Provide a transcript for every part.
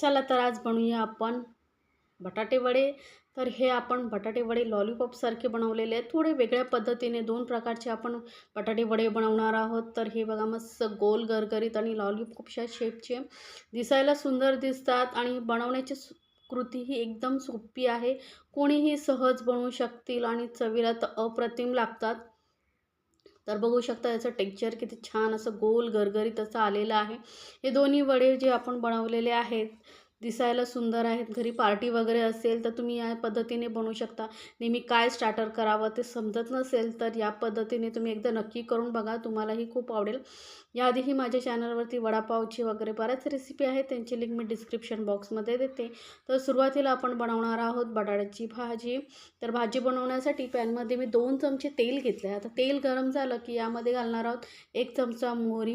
चला तर आज बनवूया आपण बटाटे वडे. तर हे आपण बटाटे वडे लॉलीपॉपसारखे बनवलेले आहेत. थोडे वेगळ्या पद्धतीने दोन प्रकारचे आपण बटाटे वडे बनवणार आहोत. तर हे बघा मस्त गोल गरगरीत आणि लॉलीपॉपच्या शेपचे दिसायला सुंदर दिसतात आणि बनवण्याची कृती ही एकदम सोपी आहे. कोणीही सहज बनवू शकतील आणि चवीला तर अप्रतिम लागतात. तर बघू शकता याचं टेक्चर किती छान असं गोल गरगरीत असं आलेलं आहे. हे दोन्ही वडे जे आपण बनवलेले आहेत दिसायला सुंदर आहेत. घरी पार्टी वगैरे असेल तर तुम्ही या पद्धतीने बनवू शकता. नेहमी काय स्टार्टर करावं ते समजत नसेल तर या पद्धतीने तुम्ही एकदा नक्की करून बघा. तुम्हालाही खूप आवडेल. याआधीही माझ्या चॅनलवरती वडापावची वगैरे बऱ्याच रेसिपी आहेत. त्यांची लिंक मी डिस्क्रिप्शन बॉक्समध्ये देते. तर सुरुवातीला आपण बनवणार आहोत बटाट्याची भाजी. तर भाजी बनवण्यासाठी पॅनमध्ये मी दोन चमचे तेल घेतले आता तेल गरम झालं की यामध्ये घालणार आहोत एक चमचा मोहरी.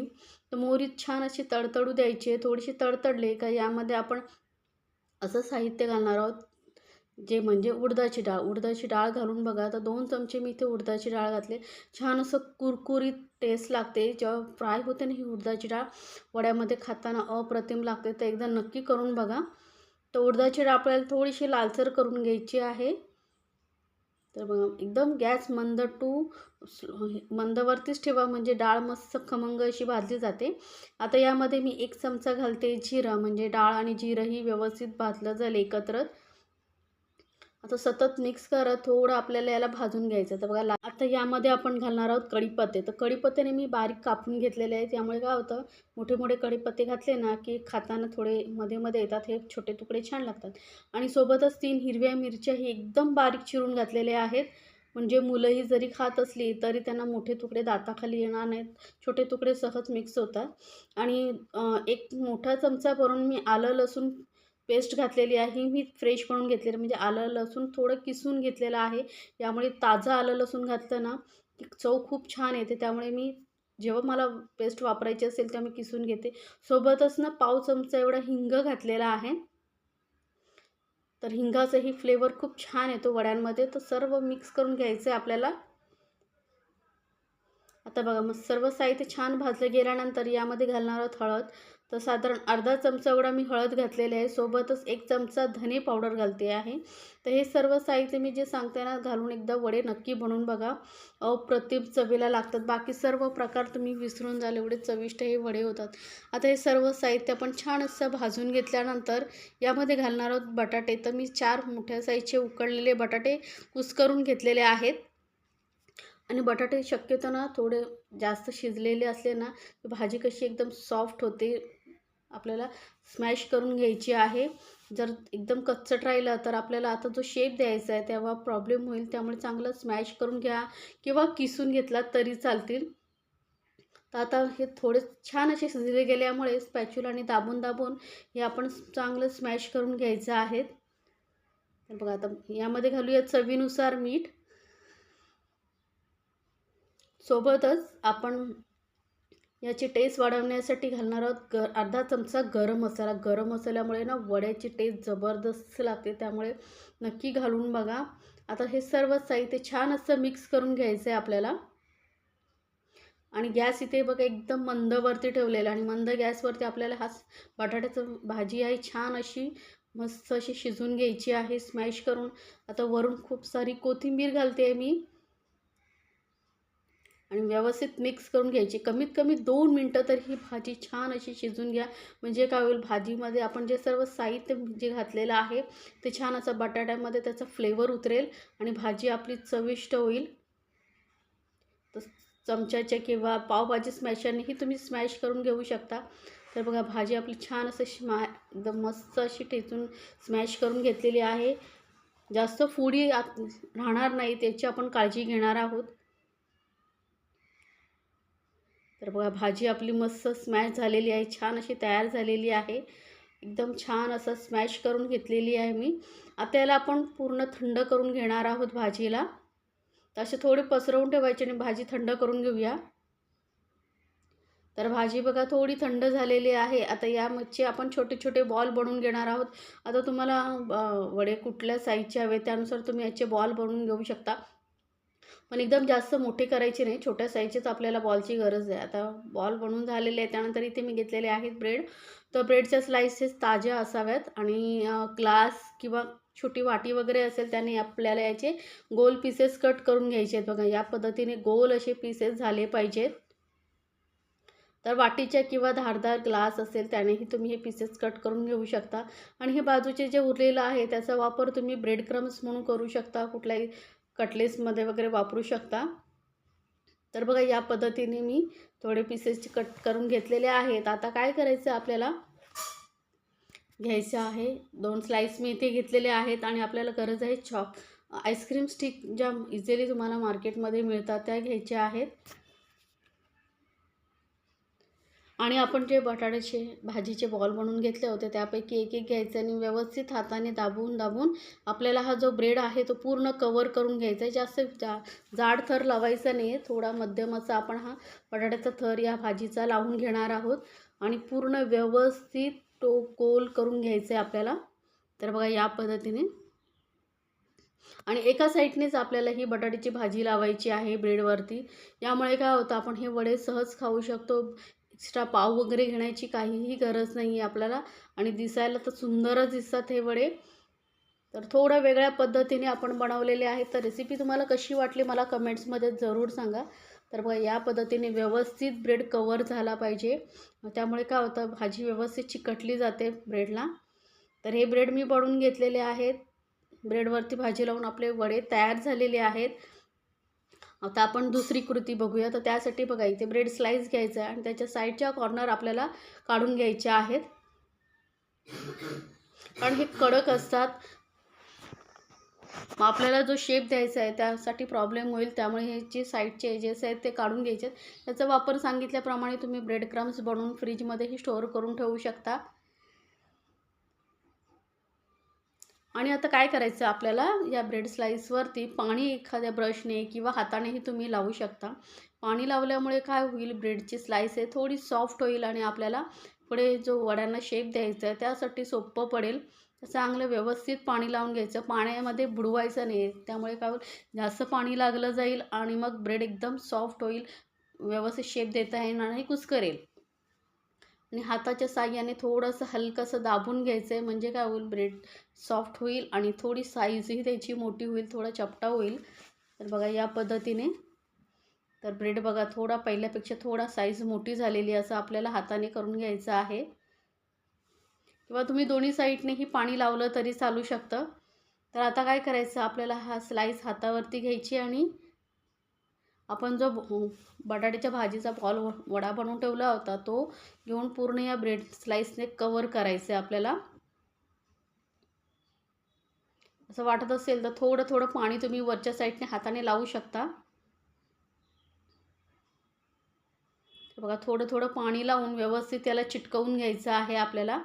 तर मोहरी छान अशी तडतडू द्यायची आहे. थोडीशी तडतडली का यामध्ये आपण असं साहित्य घालणार आहोत. जे म्हणजे उडदाची डाळ उडदाची डाळ घालून बघा तर दोन चमचे मी इथे उडदाची डाळ घातले. छान असं कुरकुरीत टेस्ट लागते. जेव्हा फ्राय होते ना ही उडदाची डाळ वड्यामध्ये खाताना अप्रतिम लागते. तर एकदा नक्की करून बघा. तर उडदाची डाळ आपल्याला थोडीशी लालसर करून घ्यायची आहे. तर बघा एकदम गॅस मंद टू मंदवरतीच ठेवा. म्हणजे डाळ मस्त खमंग अशी भाजली जाते. आता यामध्ये मी एक चमचा घालते जिरं. म्हणजे डाळ आणि जिरंही व्यवस्थित भाजलं जाईल एकत्रच. आता सतत मिक्स करत थोडं आपल्याला याला भाजून घ्यायचं. तर बघा आता यामध्ये आपण घालणार आहोत कढीपत्ते. तर कढीपत्त्याने मी बारीक कापून घेतलेले आहे त्यामुळे काय होतं मोठे मोठे कढीपत्ते घातले ना की खाताना थोडे मध्ये मध्ये येतात. हे छोटे तुकडे छान लागतात. आणि सोबतच तीन हिरव्या मिरच्याही एकदम बारीक चिरून घातलेल्या आहेत. म्हणजे मुलंही जरी खात असली तरी त्यांना मोठे तुकडे दाताखाली येणार नाहीत. छोटे तुकडे सहज मिक्स होतात. आणि एक मोठा चमचा भरून मी आलं लसूण पेस्ट घातलेली आहे ही मी फ्रेश म्हणून घेतलेलं म्हणजे आलं लसूण थोडं किसून घेतलेलं आहे. यामुळे ताजं आलं लसूण घातलं ना की चव खूप छान येते. त्यामुळे मी जेव्हा मला पेस्ट वापरायची असेल तेव्हा मी किसून घेते. सोबतच ना पाव चमचा एवढा हिंग घातलेला आहे. तर हिंगाचाही फ्लेवर खूप छान येतो वड्यांमध्ये. तर सर्व मिक्स करून घ्यायचं आहे आपल्याला. आता बघा मग सर्व साहित्य छान भाजलं गेल्यानंतर यामध्ये घालणार आहोत हळद. तर साधारण अर्धा चमचा एवढा मी हळद घातलेली आहे. सोबतच एक चमचा धने पावडर घालते आहे. तर हे सर्व साहित्य मी जे सांगते ना घालून एकदा वडे नक्की बनवून बघा. अप्रतिम चवीला लागतात. बाकी सर्व प्रकार तुम्ही विसरून जाल एवढे चविष्ट हे वडे होतात. आता हे सर्व साहित्य आपण छान असं भाजून घेतल्यानंतर यामध्ये घालणार आहोत बटाटे. तर मी चार मोठ्या साईजचे उकडलेले बटाटे कुस्करून घेतलेले आहेत. आणि बटाटे शक्यतो ना थोडे जास्त शिजलेले असले ना भाजी कशी एकदम सॉफ्ट होते. आपल्याला स्मॅश करून घ्यायची आहे. जर एकदम कच्चट राहिलं तर आपल्याला आता जो शेप द्यायचा आहे तेव्हा प्रॉब्लेम होईल. त्यामुळे चांगलं स्मॅश करून घ्या किंवा किसून घेतला तरी चालतील. तर आता हे थोडे छान असे शिजले गेल्यामुळे स्पॅच्युलाने दाबून दाबून हे आपण चांगलं स्मॅश करून घ्यायचं आहे. बघा आता यामध्ये घालूया चवीनुसार मीठ. सोबतच आपण याची टेस्ट वाढवण्यासाठी घालणार आहोत. ग अर्धा चमचा गरम मसाला. गरम मसाल्यामुळे ना वड्याची टेस्ट जबरदस्त लागते. त्यामुळे नक्की घालून बघा. आता हे सर्व साहित्य छान असं मिक्स करून घ्यायचं आहे आपल्याला. आणि गॅस इथे बघा एकदम मंदवरती ठेवलेला आणि मंद गॅसवरती आपल्याला हा बटाट्याचं भाजी आहे. छान अशी मस्त अशी शिजून घ्यायची आहे. स्मॅश करून. आता वरून खूप सारी कोथिंबीर घालते आहे मी. आणि व्यवस्थित मिक्स करून घ्यायची. कमीत कमी दोन मिनटं तर ही भाजी छान अशी शिजून घ्या. म्हणजे काय होईल भाजीमध्ये आपण जे सर्व साहित्य जे घातलेलं आहे ते छान असं बटाट्यामध्ये त्याचा फ्लेवर उतरेल आणि भाजी आपली चविष्ट होईल. तर चमच्याच्या किंवा पावभाजी स्मॅशरनेही तुम्ही स्मॅश करून घेऊ शकता. तर बघा भाजी आपली छान असं स्मा एकदम मस्त अशी ठेचून स्मॅश करून घेतलेली आहे. जास्त फुडी आत राहणार नाही त्याची आपण काळजी घेणार आहोत. तर बघा भाजी आपली मस्त स्मॅश झालेली आहे छान अशी तयार झालेली आहे. एकदम छान असं स्मॅश करून घेतलेली आहे मी. आता याला आपण पूर्ण थंड करून घेणार आहोत भाजीला. तर असे थोडे पसरवून ठेवायचे आणि भाजी थंड करून घेऊया. तर भाजी बघा थोडी थंड झालेली आहे. आता यामध्ये आपण छोटे छोटे बॉल बनवून घेणार आहोत. आता तुम्हाला वडे कुठल्या साईजचे हवे त्यानुसार तुम्ही याचे बॉल बनवून घेऊ शकता. पण एकदम जास्त मोठे करायचे नाही. छोट्या साईजचेच आपल्याला बॉलची गरज आहे. आता बॉल बनून झालेले आहे त्यानंतर इथे मी घेतलेले आहेत ब्रेड तर ब्रेडच्या स्लाइसेस ताज्या असाव्यात आणि ग्लास किंवा छोटी वाटी वगैरे असेल त्याने आपल्याला याचे गोल पीसेस कट करून घ्यायचे आहेत. बघा या पद्धतीने गोल असे पीसेस झाले पाहिजेत. तर वाटीच्या किंवा धारदार ग्लास असेल त्यानेही तुम्ही हे पीसेस कट करून घेऊ शकता. आणि हे बाजूचे जे उरलेलं आहे त्याचा वापर तुम्ही ब्रेड क्रम्स म्हणून करू शकता. कुठल्याही कटलेसमध्ये वगैरे वापरू शकता. तर बघा या पद्धतीने मी थोडे पीसेस कट करून घेतलेले आहेत. आता काय करायचं आपल्याला? घ्यायचं आहे. दोन स्लाईस मी इथे घेतलेले आहेत आणि आपल्याला गरज आहे चॉक आईस्क्रीम स्टिक ज्या इझिली तुम्हाला मार्केटमध्ये मिळतात त्या घ्यायच्या आहेत. आणि आपण जे बटाट्याचे भाजीचे बॉल बनवून घेतले होते त्यापैकी एक एक घ्यायचं आणि व्यवस्थित हाताने दाबून दाबून आपल्याला हा जो ब्रेड आहे तो पूर्ण कवर करून घ्यायचा आहे. जास्त जा जाड थर लावायचा नाही आहे थोडा मध्यम असा आपण हा बटाट्याचा थर या भाजीचा लावून घेणार आहोत. आणि पूर्ण व्यवस्थित तो गोल करून घ्यायचं आहे आपल्याला. तर बघा या पद्धतीने. आणि एका साईडनेच आपल्याला ही बटाट्याची भाजी लावायची आहे ब्रेडवरती यामुळे काय होतं आपण हे वडे सहज खाऊ शकतो. एक्स्ट्रा पाव वगैरे घेण्याची काहीही गरज नाही आहे आपल्याला. आणि दिसायला तर सुंदरच दिसतात हे वडे. तर थोडं वेगळ्या पद्धतीने आपण बनवलेले आहेत तर रेसिपी तुम्हाला कशी वाटली मला कमेंट्समध्ये जरूर सांगा. तर बघा या पद्धतीने व्यवस्थित ब्रेड कवर झाला पाहिजे. त्यामुळे काय होतं भाजी व्यवस्थित चिकटली जाते ब्रेडला तर हे ब्रेड मी बनवून घेतलेले आहेत. ब्रेडवरती भाजी लावून आपले वडे तयार झालेले आहेत. आता आपण दुसरी कृती बघूया. तर त्यासाठी बघा इथे ब्रेड स्लाईस घ्यायचा आहे आणि त्याच्या साईडच्या कॉर्नर आपल्याला काढून घ्यायच्या आहेत. कारण हे कडक असतात. मग आपल्याला जो शेप द्यायचा आहे त्यासाठी प्रॉब्लेम होईल. त्यामुळे हे जे साईडचे एजेस आहेत ते काढून घ्यायचे आहेत. त्याचा वापर सांगितल्याप्रमाणे तुम्ही ब्रेड क्रम्स बनवून फ्रीजमध्येही स्टोअर करून ठेवू शकता. आणि आता काय करायचं? आपल्याला या ब्रेड स्लाईसवरती पाणी एखाद्या ब्रशने किंवा हातानेही तुम्ही लावू शकता. पाणी लावल्यामुळे काय होईल? ब्रेडची स्लाईस आहे थोडी सॉफ्ट होईल आणि आपल्याला पुढे जो वड्यांना शेप द्यायचा आहे त्यासाठी सोपं पडेल. चांगलं व्यवस्थित पाणी लावून घ्यायचं. पाण्यामध्ये बुडवायचं नाही. त्यामुळे काय होईल? जास्त पाणी लागलं जाईल आणि मग ब्रेड एकदम सॉफ्ट होईल. व्यवस्थित शेप देता येणार नाही कुस्करेल. आणि हाताच्या साह्याने थोडंसं हलकंसं दाबून घ्यायचं आहे म्हणजे काय होईल? ब्रेड सॉफ्ट होईल आणि थोडी साईजही त्याची मोठी होईल थोडा चपटा होईल. तर बघा या पद्धतीने. तर ब्रेड बघा थोडा पहिल्यापेक्षा थोडा साईज मोठी झालेली असं आपल्याला हाताने करून घ्यायचं आहे. किंवा तुम्ही दोन्ही साईडनेही पाणी लावलं तरी चालू शकतं. तर आता काय करायचं? आपल्याला हा स्लाईस हातावरती घ्यायची आणि आपण जो बटाट्याच्या भाजीचा बॉल वडा बनवून ठेवला होता तो घेऊन पूर्ण या ब्रेड स्लाईसने कवर करायचं आहे आपल्याला. असं वाटत असेल तर थोडं थोडं पाणी तुम्ही वरच्या साईडने हाताने लावू शकता. बघा थोडं थोडं पाणी लावून व्यवस्थित त्याला चिटकवून घ्यायचं आहे आपल्याला.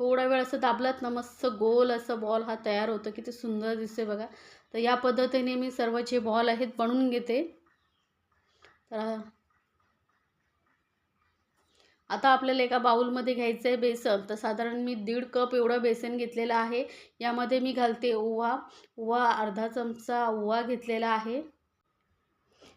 थोडा वेळ असं दाबलात ना मस्त गोल असं बॉल हा तयार होतो किती सुंदर दिसते बघा. तर या पद्धतीने मी सर्व जे बॉल आहेत बनवून घेते. तर आता आपल्याला एका बाऊलमध्ये घ्यायचं आहे बेसन. तर साधारण मी दीड कप एवढं बेसन घेतलेलं आहे. यामध्ये मी घालते ओवा. ओवा अर्धा चमचा ओवा घेतलेला आहे.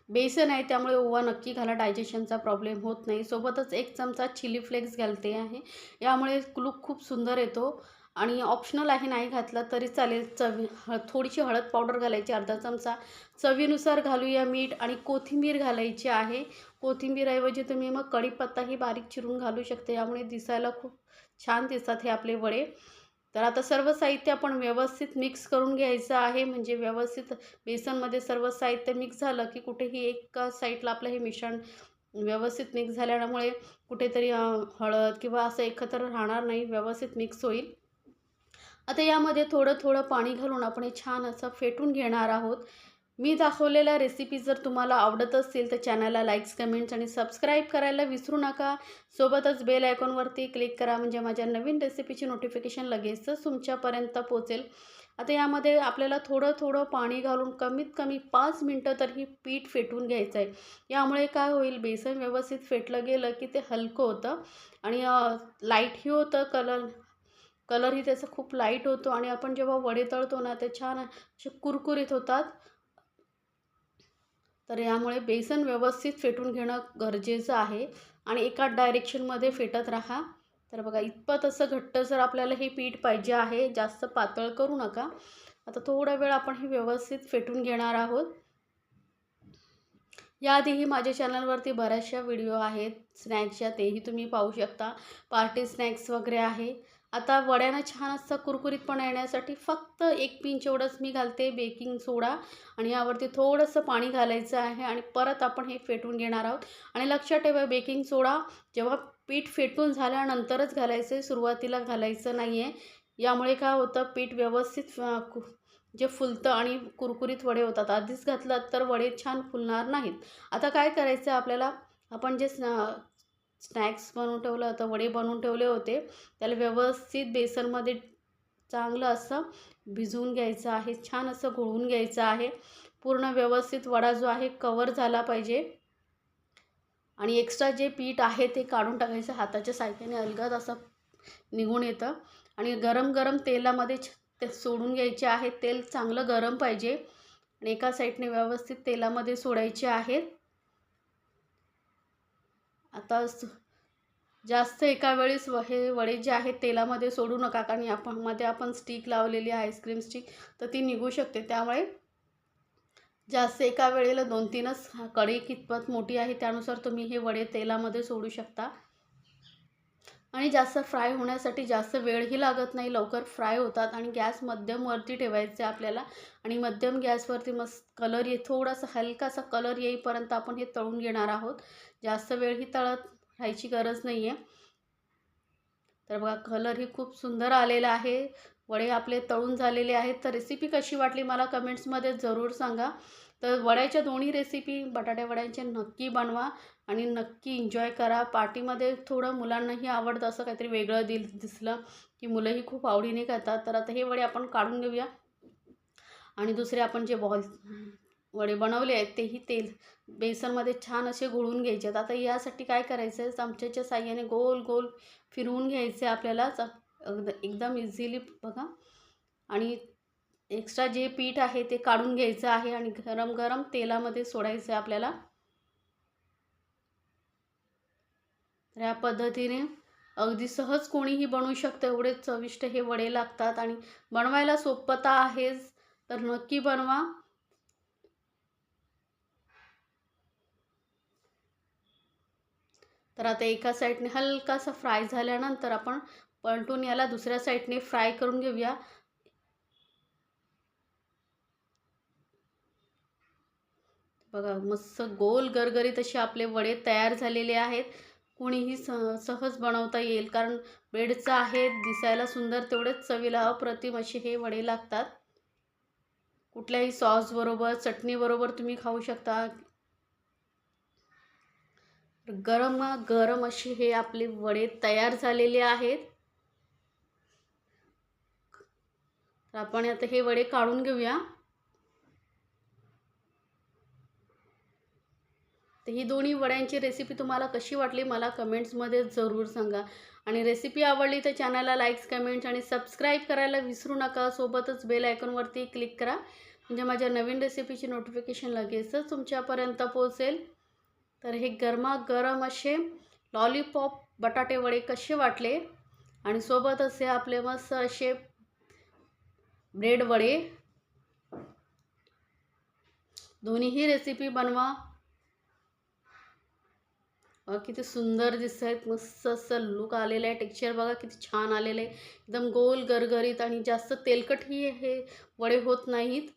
बेसन आहे त्यामुळे ओवा नक्की घाला. डायजेशनचा प्रॉब्लेम होत नाही. सोबतच एक चमचा चिली फ्लेक्स घालते आहे. यामुळे लूक खूप सुंदर येतो. आणि ऑप्शनल आहे नाही घातला तरी चालेल. चवी हळ थोडीशी हळद पावडर घालायची अर्धा चमचा. चवीनुसार घालूया मीठ आणि कोथिंबीर घालायची आहे. कोथिंबीरऐवजी तुम्ही मग कढीपत्ताही बारीक चिरून घालू शकते. यामुळे दिसायला खूप छान दिसतात हे आपले वडे. तर आता सर्व साहित्य आपण व्यवस्थित मिक्स करून घ्यायचं आहे. म्हणजे व्यवस्थित बेसनमध्ये सर्व साहित्य मिक्स झालं की कुठेही एका साईडला आपलं हे मिश्रण व्यवस्थित मिक्स झाल्यामुळे कुठेतरी हळद किंवा असं एकत्र राहणार नाही. व्यवस्थित मिक्स होईल. आता यामध्ये थोडं थोडं पाणी घालून आपण हे छान असं फेटून घेणार आहोत. मी दाखवलेल्या रेसिपी जर तुम्हाला आवडत असतील तर चॅनलला लाईक्स कमेंट्स आणि सबस्क्राईब करायला विसरू नका. सोबतच बेल आयकॉनवरती क्लिक करा म्हणजे माझ्या नवीन रेसिपीची नोटिफिकेशन लगेचच तुमच्यापर्यंत पोचेल आता यामध्ये आपल्याला थोडं थोडं पाणी घालून कमीत कमी पाच मिनटं तर ही पीठ फेटून घ्यायचं आहे यामुळे काय होईल बेसन व्यवस्थित फेटलं गेलं की ते हलकं होतं आणि लाईटही होतं कलर कलरही त्याचा खूप लाइट होतो आणि आपण जेव्हा वडे तळतो ना ते छान असे कुरकुरीत होतात. तर यामुळे बेसन व्यवस्थित फेटून घेणं गरजेचं आहे. आणि एका डायरेक्शनमध्ये फेटत राहा. तर बघा इतपत असं घट्ट जर आपल्याला हे पीठ पाहिजे आहे जास्त पातळ करू नका. आता थोडा वेळ आपण हे व्यवस्थित फेटून घेणार आहोत. याआधीही माझ्या चॅनलवरती बऱ्याचशा व्हिडिओ आहेत. स्नॅक्सच्या तेही तुम्ही पाहू शकता. पार्टी स्नॅक्स वगैरे आहे. आता वड्यांना छान असं कुरकुरीतपणा येण्यासाठी फक्त एक पिंच एवढंच मी घालते बेकिंग सोडा. आणि यावरती थोडंसं पाणी घालायचं आहे आणि परत आपण हे फेटून घेणार आहोत. आणि लक्षात ठेवा बेकिंग सोडा जेव्हा पीठ फेटून झाल्यानंतरच घालायचं आहे. सुरुवातीला घालायचं नाही आहे यामुळे काय होतं पीठ व्यवस्थित जे फुलतं आणि कुरकुरीत वडे होतात. आधीच घातलं तर वडे छान फुलणार नाहीत. आता काय करायचं आपल्याला? आपण जे स्नॅक्स बनवून ठेवलं होतं वडे बनवून ठेवले होते. त्याला व्यवस्थित बेसनमध्ये चांगलं असं भिजवून घ्यायचं आहे छान असं घोळून घ्यायचं आहे. पूर्ण व्यवस्थित वडा जो आहे कवर झाला पाहिजे. आणि एक्स्ट्रा जे पीठ आहे ते काढून टाकायचं हाताच्या सायक्याने अलगद असं निघून येतं. आणि गरम गरम तेलामध्ये ते सोडून घ्यायचे आहे. तेल चांगलं गरम पाहिजे. आणि एका साईडने व्यवस्थित तेलामध्ये सोडायचे आहेत आता जास्त एका वेळेस व हे वडे जे आहेत तेलामध्ये सोडू नका कारण आपण मध्ये आपण स्टिक लावलेली आहे आईस्क्रीम स्टिक तर ती निघू शकते. त्यामुळे जास्त एका वेळेला दोन तीनच कढई कितपत मोठी आहे त्यानुसार तुम्ही हे वडे तेलामध्ये सोडू शकता. आणि जास्त फ्राय होण्यासाठी जास्त वेळही लागत नाही. लवकर फ्राय होतात आणि गॅस मध्यमवरती ठेवायचे आपल्याला. आणि मध्यम गॅसवरती मस्त कलर ये थोडासा हलकासा कलर येईपर्यंत आपण हे तळून घेणार आहोत. जास्त वेळही तळत राहायची गरज नाही आहे तर बघा कलरही खूप सुंदर आलेला आहे. वडे आपले तळून झालेले आहेत. तर रेसिपी कशी वाटली मला कमेंट्समध्ये जरूर सांगा. तर वड्याच्या दोन्ही रेसिपी बटाट्या वड्यांचे नक्की बनवा. आणि नक्की एन्जॉय करा. पार्टीमध्ये थोडं मुलांनाही आवडतं असं काहीतरी वेगळं दिल दिसलं की मुलंही खूप आवडीने खातात तर आता हे वडे आपण काढून घेऊया. आणि दुसरे आपण जे बॉल वडे बनवले आहेत तेही तेल बेसनमध्ये छान असे घोळून घ्यायचे आहेत. आता यासाठी काय करायचं आहे? चमच्याच्या साह्याने गोल गोल फिरवून घ्यायचे आपल्याला. च एकदम इझिली बघा. आणि एक्स्ट्रा जे पीठ आहे ते काढून घ्यायचं आहे आणि गरम गरम तेलामध्ये सोडायचं आहे आपल्याला. तर या पद्धतीने अगदी सहज कोणीही बनवू शकतं एवढे चविष्ट हे वडे लागतात. आणि बनवायला सोपता आहेच तर नक्की बनवा. तर आता एका साईडने हलकासा फ्राय झाल्यानंतर आपण पलटून याला दुसऱ्या साईडने फ्राय करून घेऊया. बघा मस्त गोल गरगरीत असे आपले वडे तयार झालेले आहेत. कोणीही सह सहज बनवता येईल. कारण ब्रेडचं आहे दिसायला सुंदर तेवढेच चवीला अप्रतिम असे हे वडे लागतात. कुठल्याही सॉसबरोबर चटणीबरोबर तुम्ही खाऊ शकता. गरम गरम असे हे आपले वडे तयार झालेले आहेत. तर आपण आता हे वडे काढून घेऊया. तर ही दोन्ही वड्यांची रेसिपी तुम्हाला कशी वाटली मला कमेंट्समध्ये जरूर सांगा. आणि रेसिपी आवडली तर चॅनलला लाईक्स कमेंट्स आणि सबस्क्राईब करायला विसरू नका. सोबतच बेल आयकॉनवरती क्लिक करा. म्हणजे माझ्या नवीन रेसिपीची नोटिफिकेशन लगेचच तुमच्यापर्यंत पोहोचेल. तर हे गरमागरम असे लॉलीपॉप बटाटे वडे कसे वाटले? आणि सोबत असे आपले मस्त असे ब्रेड वडे. दोन्हीही रेसिपी बनवा. किती सुंदर दिसत आहेत मस्त असं लुक आलेलं आहे. टेक्स्चर बघा किती छान आलेलं आहे. एकदम गोल गरगरीत आणि जास्त तेलकटही हे वडे होत नाहीत.